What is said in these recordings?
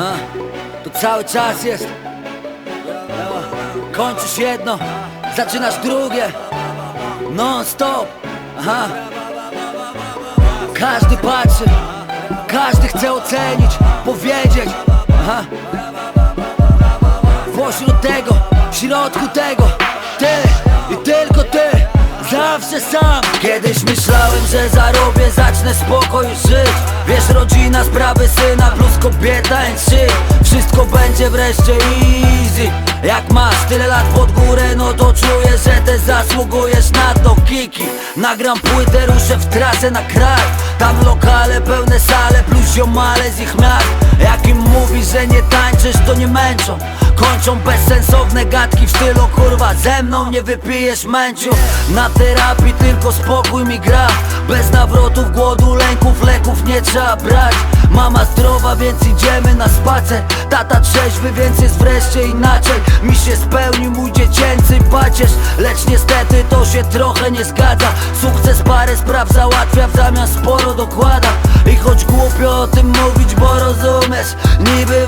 Aha, cały czas jest. Kończysz jedno, zaczynasz drugie. Non stop. Aha. Każdy patrzy, każdy chce ocenić, powiedzieć. Aha. Pośród tego, w środku tego, ty i tylko ty. Sam. Kiedyś myślałem, że zarobię, zacznę spokój żyć. Wiesz, rodzina, sprawy syna plus kobieta and shit Wszystko będzie wreszcie easy. Jak masz tyle lat pod górę, no to czuję, że też zasługujesz na to Kiki, nagram płytę, ruszę w trasę na kraj Tam lokale, pełne sale, plus ziomale z ich miast. Jak im mówisz, że nie tańczysz, to nie męczą Kończą bezsensowne gadki w stylu kurwa Ze mną nie wypijesz męciu. Na terapii tylko spokój mi gra. Bez nawrotów, głodu, lęków, leków nie trzeba brać. Mama zdrowa, więc idziemy na spacer. Tata trzeźwy, więc jest wreszcie inaczej. Mi się spełnił mój dziecięcy pacierz. Lecz niestety to się trochę nie zgadza. Sukces parę spraw załatwia, w zamian sporo dokłada. I choć głupio o tym mówić, bo rozumiesz Niby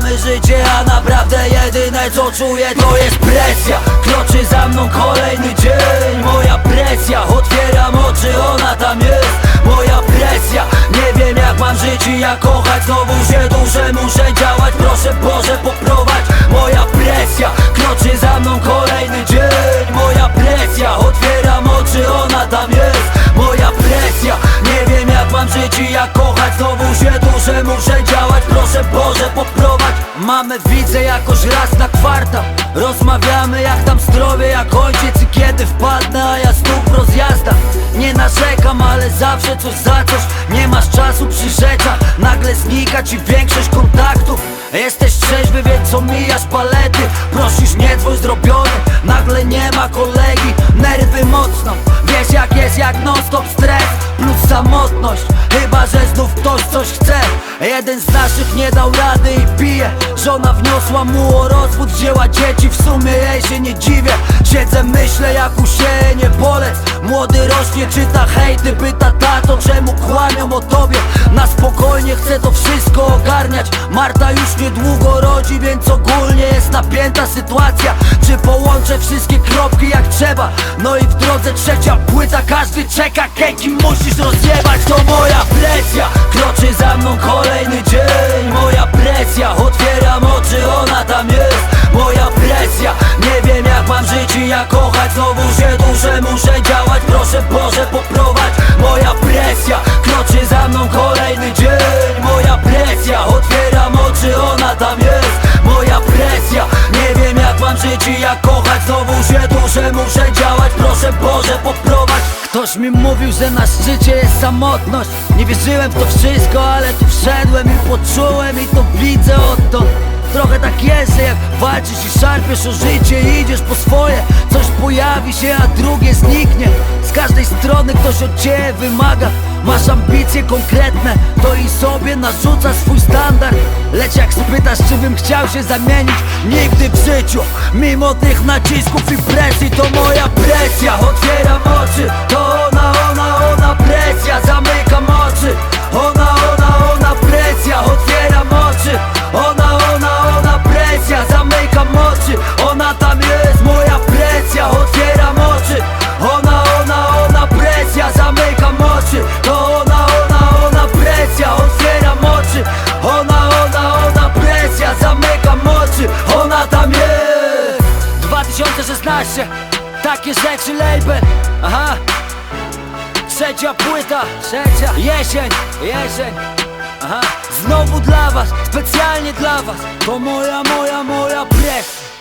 wygrywamy życie, a naprawdę jedyne co czuję to jest presja. Kroczy za mną kolejny dzień. Moja presja, otwieram oczy, ona tam jest. Moja presja, nie wiem jak mam żyć i jak kochać. Znowu się duszę, muszę działać, proszę Boże poprowadź. Moja presja, kroczy za mną kolejny dzień. Moja presja, otwieram oczy, ona tam jest. Moja presja, nie wiem jak mam żyć i jak kochać. Znowu się duszę, muszę działać, proszę Boże poprowadź Mamy widzę jakoś raz na kwartał. Rozmawiamy jak tam zdrowie, jak ojciec i kiedy wpadnę A ja znów rozjazda. Nie narzekam, ale zawsze coś za coś. Nie masz czasu przy rzeczach. Nagle znika ci większość kontaktów Jesteś trzeźwy, więc omijasz palety. Prosisz nie dzwoń zrobiony. Nagle nie ma kolegi. Nerwy mocno. Wiesz jak jest, jak non stop stres Plus samotność Chyba, że znów ktoś coś chce. Jeden z naszych nie dał rady i pije Żona wniosła mu o rozwód Wzięła dzieci, w sumie jej się nie dziwię. Siedzę, myślę jak usienie bolec Młody rośnie, czyta hejty Pyta tato, czemu kłamią o tobie spokojnie chcę to wszystko ogarniać. Marta już niedługo rodzi, więc ogólnie jest napięta sytuacja Czy połączę wszystkie kropki jak trzeba. No i w drodze trzecia płyta Każdy czeka, keki musisz rozjebać. To moja presja Kroczy za mną kolejny dzień. Moja presja, otwieram oczy, ona tam jest. Moja presja, nie wiem jak mam żyć i jak kochać. Znowu się duszę, muszę działać, proszę Boże poprowadź jak mam żyć i jak kochać Znowu się duszę, muszę działać, proszę Boże poprowadź. Ktoś mi mówił, że na szczycie jest samotność. Nie wierzyłem w to wszystko, ale tu wszedłem i poczułem i to widzę odtąd. Trochę tak jest, że jak walczysz i szarpiesz o życie idziesz po swoje. Coś pojawi się, a drugie zniknie ktoś od ciebie wymaga. Masz ambicje konkretne, to i sobie narzuca swój standard. Lecz jak spytasz, czy bym chciał się zamienić Nigdy w życiu, mimo tych nacisków i presji To moja presja, otwieram oczy To ona, ona, ona presja, zamykam oczy Ona, ona, ona presja, otwieram oczy Ona, ona, ona presja, zamykam oczy 2016 Takie rzeczy label. Aha. Trzecia płyta. Trzecia. Jesień. Jesień. Aha. Znowu dla was. Specjalnie dla was. To moja, moja, moja presja